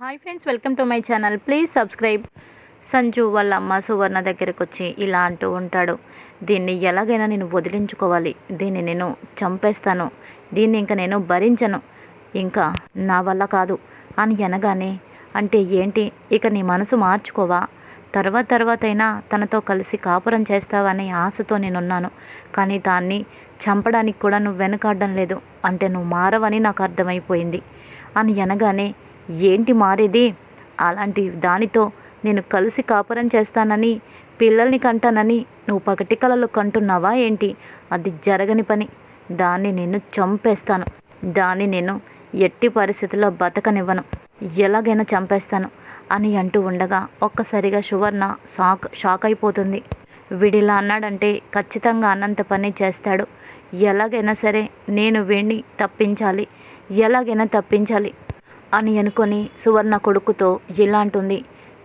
Hi friends welcome to my channel please subscribe Sanju వాళ్ళ అమ్మ సువర్ణ దగ్గరికి వచ్చి ఇలా అంటూ ఉంటాడు. దీన్ని ఎలాగైనా నేను వదిలించుకోవాలి. దీన్ని నేను చంపేస్తాను. దీన్ని ఇంకా నేను భరించను. ఇంకా నా వల్ల కాదు అని అనగానే అంటే ఏంటి? ఇక నీ మనసు మార్చుకోవా? తర్వాత తర్వాత అయినా తనతో కలిసి కాపురం చేస్తావనే ఆశతో నేనున్నాను. కానీ దాన్ని చంపడానికి కూడా నువ్వు వెనకాడడం లేదు. అంటే నువ్వు మారవని నాకు అర్థమైపోయింది అని అనగానే ఏంటి మారేది? అలాంటి దానితో నేను కలిసి కాపురం చేస్తానని పిల్లల్ని కంటానని నువ్వు పగటి కలలో కంటున్నావా ఏంటి? అది జరగని పని. దాన్ని నేను చంపేస్తాను. దాన్ని నేను ఎట్టి పరిస్థితుల్లో బతకనివ్వను. ఎలాగైనా చంపేస్తాను అని అంటూ ఉండగా ఒక్కసారిగా సువర్ణ షాక్ షాక్ అయిపోతుంది. వీడిలా అన్నాడంటే ఖచ్చితంగా అన్నంత పని చేస్తాడు. ఎలాగైనా సరే నేను వీణ్ణి తప్పించాలి. ఎలాగైనా తప్పించాలి. అని అనుకొని సువర్ణ కొడుకుతో ఇలా అంటుంది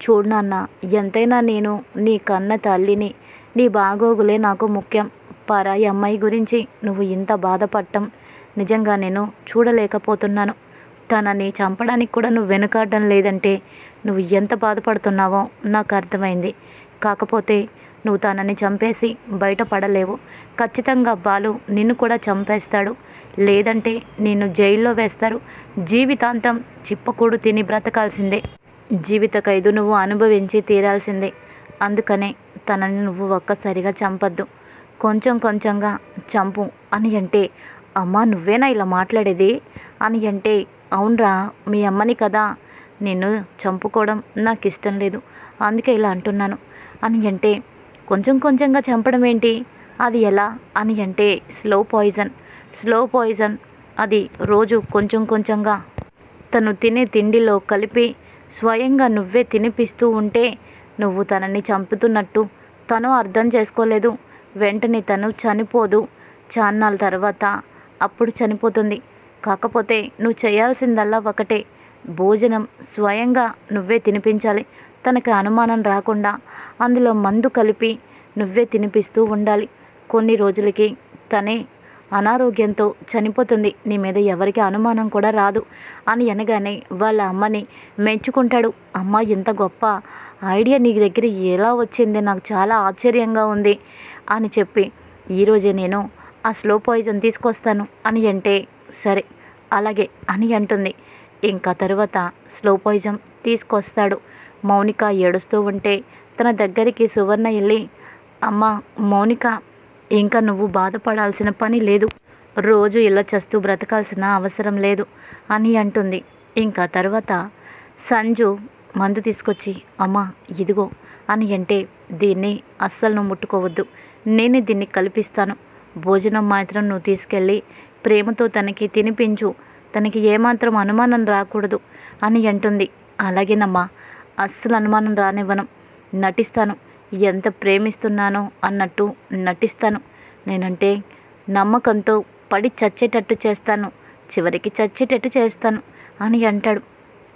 చూడు నాన్న ఎంతైనా నేను నీ కన్న తల్లిని నీ బాగోగులే నాకు ముఖ్యం. పరాయి అమ్మాయి గురించి నువ్వు ఇంత బాధపడటం నిజంగా నేను చూడలేకపోతున్నాను. తనని చంపడానికి కూడా నువ్వు వెనుకాడడం లేదంటే నువ్వు ఎంత బాధపడుతున్నావో నాకు అర్థమైంది. కాకపోతే నువ్వు తనని చంపేసి బయటపడలేవు. ఖచ్చితంగా బాలు నిన్ను కూడా చంపేస్తాడు. లేదంటే నిన్ను జైల్లో వేస్తారు. జీవితాంతం చిప్పకూడు తిని బ్రతకాల్సిందే. జీవిత ఖైదు నువ్వు అనుభవించి తీరాల్సిందే. అందుకనే తనని నువ్వు ఒక్కసారిగా చంపద్దు. కొంచెం కొంచెంగా చంపు అని అంటే అమ్మా నువ్వేనా ఇలా మాట్లాడేది? అని అంటే అవునరా మీ అమ్మని కదా నిన్ను చంపుకోవడం నాకు ఇష్టం లేదు. అందుకే ఇలా అంటున్నాను. అని అంటే కొంచెం కొంచెంగా చంపడం ఏంటి అది ఎలా? అని అంటే స్లో పాయిజన్. Slow poison. అది రోజు కొంచెం కొంచెంగా. తను తినే తిండిలో కలిపి స్వయంగా నువ్వే తినిపిస్తూ ఉంటే నువ్వు తనని చంపుతున్నట్టు. తను అర్థం చేసుకోలేదు. వెంటనే తను చనిపోదు. చాన్నాళ్ళ తర్వాత అప్పుడు చనిపోతుంది. కాకపోతే నువ్వు చేయాల్సిందల్లా ఒకటే. భోజనం స్వయంగా నువ్వే తినిపించాలి. తనకి అనుమానం రాకుండా అందులో మందు కలిపి నువ్వే తినిపిస్తూ ఉండాలి. కొన్ని రోజులకి తనే అనారోగ్యంతో చనిపోతుంది. నీ మీద ఎవరికి అనుమానం కూడా రాదు అని అనగానే వాళ్ళ అమ్మని మెచ్చుకుంటాడు. అమ్మ ఇంత గొప్ప ఐడియా నీ దగ్గర ఎలా వచ్చింది? నాకు చాలా ఆశ్చర్యంగా ఉంది అని చెప్పి ఈరోజే నేను ఆ స్లో పాయిజన్ తీసుకొస్తాను అని అంటే సరే అలాగే అని అంటుంది. ఇంకా తరువాత స్లో పాయిజన్ తీసుకొస్తాడు. మౌనిక ఏడుస్తూ ఉంటే తన దగ్గరికి సువర్ణ వెళ్ళి అమ్మ మౌనిక ఇంకా నువ్వు బాధపడాల్సిన పని లేదు. రోజు ఇలా చస్తూ బ్రతకాల్సిన అవసరం లేదు అని అంటుంది. ఇంకా తర్వాత సంజు మందు తీసుకొచ్చి అమ్మ ఇదిగో అని అంటే దీన్ని అస్సలు నువ్వు ముట్టుకోవద్దు. నేనే దీన్ని కల్పిస్తాను. భోజనం మాత్రం నువ్వు తీసుకెళ్ళి ప్రేమతో తనకి తినిపించు. తనకి ఏమాత్రం అనుమానం రాకూడదు అని అంటుంది. అలాగేనమ్మా అస్సలు అనుమానం రానివ్వను. నటిస్తాను. ఎంత ప్రేమిస్తున్నానో అన్నట్టు నటిస్తాను. నేనంటే నమ్మకంతో పడి చచ్చేటట్టు చేస్తాను. చివరికి చచ్చేటట్టు చేస్తాను అని అంటాడు.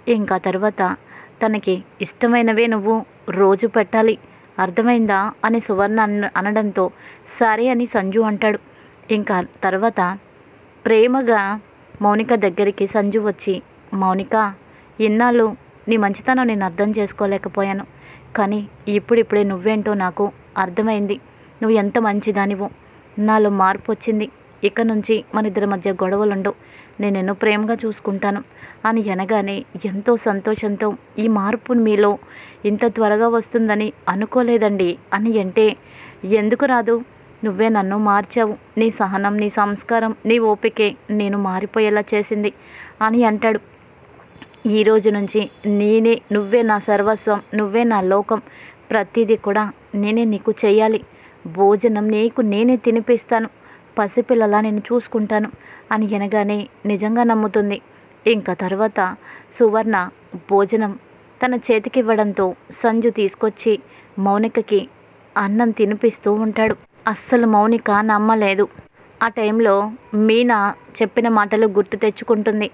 ఇంకా తర్వాత తనకి ఇష్టమైనవే నువ్వు రోజు పెట్టాలి. అర్థమైందా అని సువర్ణ అన అనడంతో సరే అని సంజు అంటాడు. ఇంకా తర్వాత ప్రేమగా మౌనిక దగ్గరికి సంజు వచ్చి మౌనిక ఇన్నాళ్ళు నీ మంచితనం నేను అర్థం చేసుకోలేకపోయాను. కానీ ఇప్పుడిప్పుడే నువ్వేంటో నాకు అర్థమైంది. నువ్వు ఎంత మంచిదానివో. నాలో మార్పు వచ్చింది. ఇక నుంచి మన ఇద్దరి మధ్య గొడవలుండవు. నేను ఎన్నో ప్రేమగా చూసుకుంటాను. అని అనగానే ఎంతో సంతోషంతో ఈ మార్పు మీలో ఇంత త్వరగా వస్తుందని అనుకోలేదండి. అని అంటే ఎందుకు రాదు? నువ్వే నన్ను మార్చావు. నీ సహనం నీ సంస్కారం నీ ఓపికే నేను మారిపోయేలా చేసింది అని అంటాడు. ఈ రోజు నుంచి నేనే నువ్వే నా సర్వస్వం నువ్వే నా లోకం. ప్రతిదీ కూడా నేనే నీకు చేయాలి భోజనం నీకు నేనే తినిపిస్తాను. పసిపిల్లలా నేను చూసుకుంటాను అని అనగానే నిజంగా నమ్ముతుంది. ఇంకా తర్వాత సువర్ణ భోజనం తన చేతికి ఇవ్వడంతో సంజు తీసుకొచ్చి మౌనికకి అన్నం తినిపిస్తూ ఉంటాడు. అస్సలు మౌనిక నమ్మలేదు. ఆ టైంలో మీనా చెప్పిన మాటలు గుర్తు తెచ్చుకుంటుంది.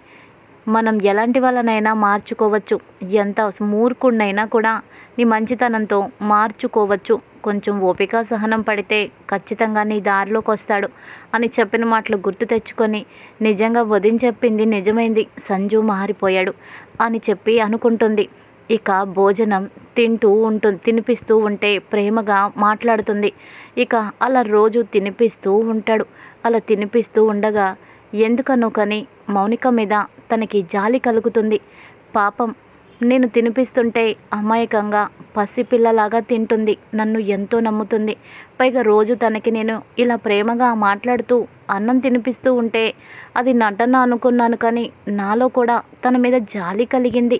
మనం ఎలాంటి వాళ్ళనైనా మార్చుకోవచ్చు. ఎంత మూర్ఖుడినైనా కూడా నీ మంచితనంతో మార్చుకోవచ్చు. కొంచెం ఓపిక సహనం పడితే ఖచ్చితంగా నీ దారిలోకి వస్తాడు అని చెప్పిన మాటలు గుర్తు తెచ్చుకొని నిజంగా వదిన చెప్పింది నిజమైంది. సంజు మారిపోయాడు అని చెప్పి అనుకుంటుంది. ఇక భోజనం తింటూ ఉంటుంది తినిపిస్తూ ఉంటే ప్రేమగా మాట్లాడుతుంది. ఇక అలా రోజు తినిపిస్తూ ఉంటాడు. అలా తినిపిస్తూ ఉండగా ఎందుకనో కానీ మౌనిక మీద తనకి జాలి కలుగుతుంది. పాపం నేను తినిపిస్తుంటే అమాయకంగా పసిపిల్లలాగా తింటుంది. నన్ను ఎంతో నమ్ముతుంది. పైగా రోజు తనకి నేను ఇలా ప్రేమగా మాట్లాడుతూ అన్నం తినిపిస్తూ ఉంటే అది నటన అనుకున్నాను కానీ నాలో కూడా తన మీద జాలి కలిగింది.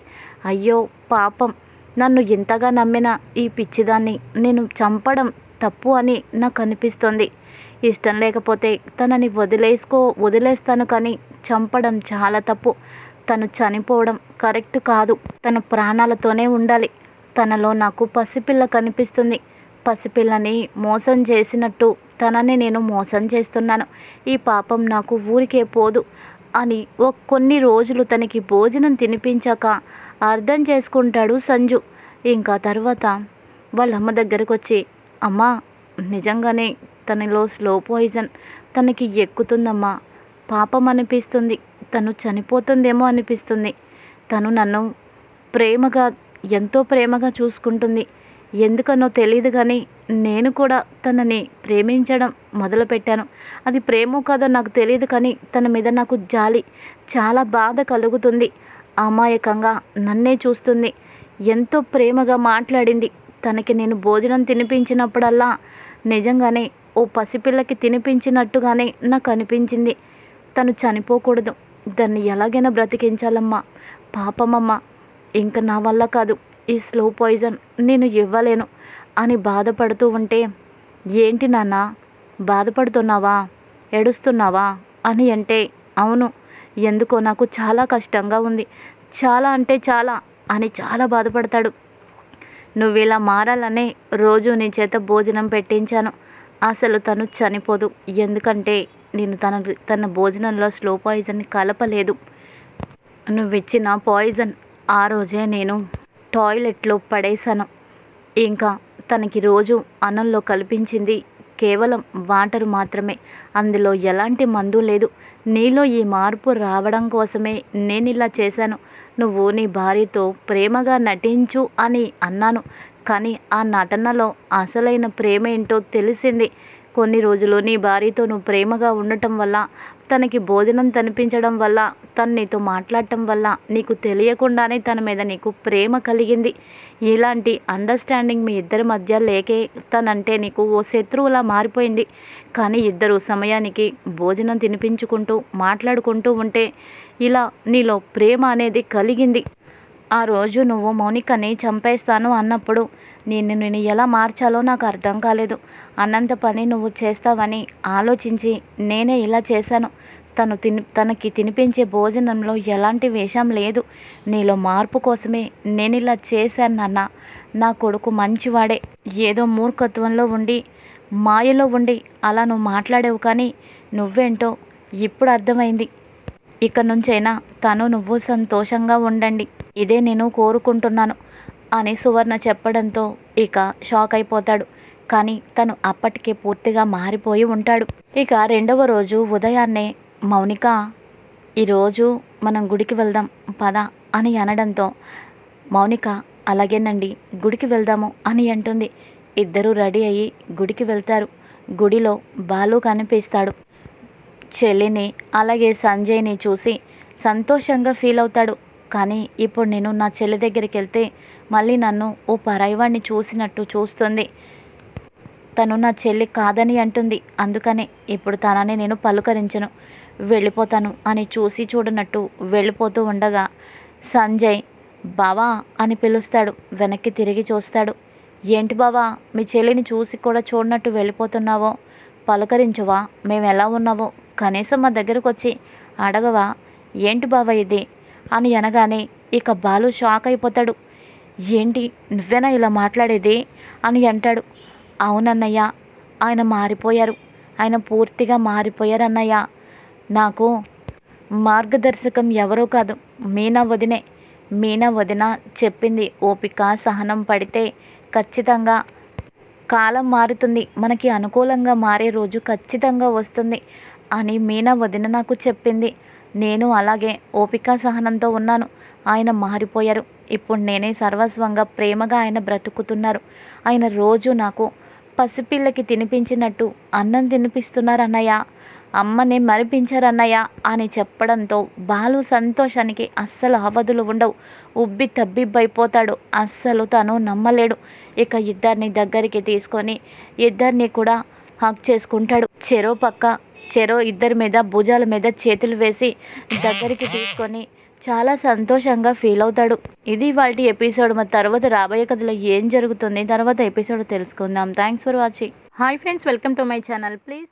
అయ్యో పాపం. నన్ను ఇంతగా నమ్మిన ఈ పిచ్చిదాన్ని నేను చంపడం తప్పు అని నాకు అనిపిస్తుంది. ఇష్టం లేకపోతే తనని వదిలేసుకో వదిలేస్తాను కానీ చంపడం చాలా తప్పు. తను చనిపోవడం కరెక్ట్ కాదు. తన ప్రాణాలతోనే ఉండాలి. తనలో నాకు పసిపిల్ల కనిపిస్తుంది. పసిపిల్లని మోసం చేసినట్టు తనని నేను మోసం చేస్తున్నాను. ఈ పాపం నాకు ఊరికే పోదు అని ఓ కొన్ని రోజులు తనకి భోజనం తినిపించాక అర్థం చేసుకుంటాడు సంజు. ఇంకా తర్వాత వాళ్ళ అమ్మ దగ్గరకు వచ్చి అమ్మా నిజంగానే తనలో స్లో పాయిజన్ తనకి ఎక్కుతుందమ్మా. పాపం అనిపిస్తుంది. తను చనిపోతుందేమో అనిపిస్తుంది. తను నన్ను ప్రేమగా ఎంతో ప్రేమగా చూసుకుంటుంది. ఎందుకనో తెలియదు కానీ నేను కూడా తనని ప్రేమించడం మొదలుపెట్టాను. అది ప్రేమో కాదో నాకు తెలియదు కానీ తన మీద నాకు జాలి చాలా బాధ కలుగుతుంది. అమాయకంగా నన్నే చూస్తుంది. ఎంతో ప్రేమగా మాట్లాడింది. తనకి నేను భోజనం తినిపించినప్పుడల్లా నిజంగానే ఓ పసిపిల్లకి తినిపించినట్టుగానే నాకు అనిపించింది. తను చనిపోకూడదు. దాన్ని ఎలాగైనా బ్రతికించాలమ్మా. పాపమమ్మ ఇంకా నా వల్ల కాదు. ఈ స్లో పాయిజన్ నేను ఇవ్వలేను అని బాధపడుతూ ఉంటే ఏంటి నాన్న? బాధపడుతున్నావా? ఏడుస్తున్నావా? అని అంటే అవును. ఎందుకో నాకు చాలా కష్టంగా ఉంది. చాలా అంటే చాలా అని చాలా బాధపడతాడు. నువ్వు ఇలా మారాలనే రోజు నీ చేత భోజనం పెట్టించాను. అసలు తను చనిపోదు. ఎందుకంటే నేను తన తన భోజనంలో స్లో పాయిజన్ని కలపలేదు. నువ్వు ఇచ్చిన పాయిజన్ ఆ రోజే నేను టాయిలెట్లో పడేశాను. ఇంకా తనకి రోజు అన్నంలో కల్పించింది కేవలం వాటర్ మాత్రమే. అందులో ఎలాంటి మందు లేదు. నీలో ఈ మార్పు రావడం కోసమే నేను ఇలా చేశాను. నువ్వు నీ భార్యతో ప్రేమగా నటించు అని అన్నాను. కానీ ఆ నటనలో అసలైన ప్రేమ ఏంటో తెలిసింది. కొన్ని రోజులు నీ భార్యతో నువ్వు ప్రేమగా ఉండటం వల్ల తనకి భోజనం తినిపించడం వల్ల తను నీతో మాట్లాడటం వల్ల నీకు తెలియకుండానే తన మీద నీకు ప్రేమ కలిగింది. ఇలాంటి అండర్స్టాండింగ్ మీ ఇద్దరి మధ్య లేకే తనంటే నీకు ఓ శత్రువులా మారిపోయింది. కానీ ఇద్దరు సమయానికి భోజనం తినిపించుకుంటూ మాట్లాడుకుంటూ ఉంటే ఇలా నీలో ప్రేమ అనేది కలిగింది. ఆ రోజు నువ్వు మౌనికని చంపేస్తాను అన్నప్పుడు నేను నేను ఎలా మార్చాలో నాకు అర్థం కాలేదు. అన్నంత పని నువ్వు చేస్తావని ఆలోచించి నేనే ఇలా చేశాను. తను తిని తనకి తినిపించే భోజనంలో ఎలాంటి వేషం లేదు. నీలో మార్పు కోసమే నేను ఇలా చేశాను నాన్న. నా కొడుకు మంచివాడే. ఏదో మూర్ఖత్వంలో ఉండి మాయలో ఉండి అలా నువ్వు మాట్లాడేవు కానీ నువ్వేంటో ఇప్పుడు అర్థమైంది. ఇక నుంచైనా తను నువ్వు సంతోషంగా ఉండండి. ఇదే నేను కోరుకుంటున్నాను అని సువర్ణ చెప్పడంతో ఇక షాక్ అయిపోతాడు. కానీ తను అప్పటికే పూర్తిగా మారిపోయి ఉంటాడు. ఇక రెండవ రోజు ఉదయాన్నే మౌనిక ఈరోజు మనం గుడికి వెళ్దాం పద అని అనడంతో మౌనిక అలాగేనండి గుడికి వెళ్దాము అని అంటుంది. ఇద్దరూ రెడీ అయ్యి గుడికి వెళ్తారు. గుడిలో బాలు కనిపిస్తాడు. చెల్లిని అలాగే సంజయ్ని చూసి సంతోషంగా ఫీల్ అవుతాడు. కానీ ఇప్పుడు నేను నా చెల్లి దగ్గరికి వెళ్తే మళ్ళీ నన్ను ఓ పరాయివాడిని చూసినట్టు చూస్తుంది. తను నా చెల్లి కాదని అంటుంది. అందుకనే ఇప్పుడు తనని నేను పలుకరించను. వెళ్ళిపోతాను అని చూసి చూడనట్టు వెళ్ళిపోతూ ఉండగా సంజయ్ బావా అని పిలుస్తాడు. వెనక్కి తిరిగి చూస్తాడు. ఏంటి బావా మీ చెల్లిని చూసి కూడా చూడనట్టు వెళ్ళిపోతున్నావో? పలకరించవా? మేము ఎలా ఉన్నావో? కనీసం మా దగ్గరకు వచ్చి అడగవా? ఏంటి బావా ఇది? అని అనగానే ఇక బాలు షాక్ అయిపోతాడు. ఏంటి నువ్వేనా ఇలా మాట్లాడేది? అని అంటాడు. అవునన్నయ్య ఆయన మారిపోయారు. ఆయన పూర్తిగా మారిపోయారు అన్నయ్య నాకు మార్గదర్శకం ఎవరో కాదు మీనా వదినే. మీనా వదిన చెప్పింది ఓపిక సహనం పడితే ఖచ్చితంగా కాలం మారుతుంది. మనకి అనుకూలంగా మారే రోజు ఖచ్చితంగా వస్తుంది. అని మీనా వదిన నాకు చెప్పింది. నేను అలాగే ఓపిక సహనంతో ఉన్నాను. ఆయన మారిపోయారు. ఇప్పుడు నేనే సర్వస్వంగా ప్రేమగా ఆయన బ్రతుకుతున్నారు. ఆయన రోజు నాకు పసిపిల్లకి తినిపించినట్టు అన్నం తినిపిస్తున్నారు అన్నయ్య అమ్మని మరిపించారన్నయ్య అని చెప్పడంతో బాలు సంతోషానికి అస్సలు అవధులు ఉండవు. ఉబ్బి తబ్బిబ్బైపోతాడు. అస్సలు తను నమ్మలేడు. ఇక ఇద్దరిని దగ్గరికి తీసుకొని ఇద్దరిని కూడా హక్ చేసుకుంటాడు. చెరో పక్క చెరో ఇద్దరి మీద భుజాల మీద చేతులు వేసి దగ్గరికి తీసుకొని చాలా సంతోషంగా ఫీల్ అవుతాడు. ఇది వాళ్ళ ఎపిసోడ్. మరి తర్వాత రాబోయే కథలో ఏం జరుగుతుంది? తర్వాత ఎపిసోడ్ తెలుసుకుందాం. Thanks for watching. Hi friends welcome to my channel. Please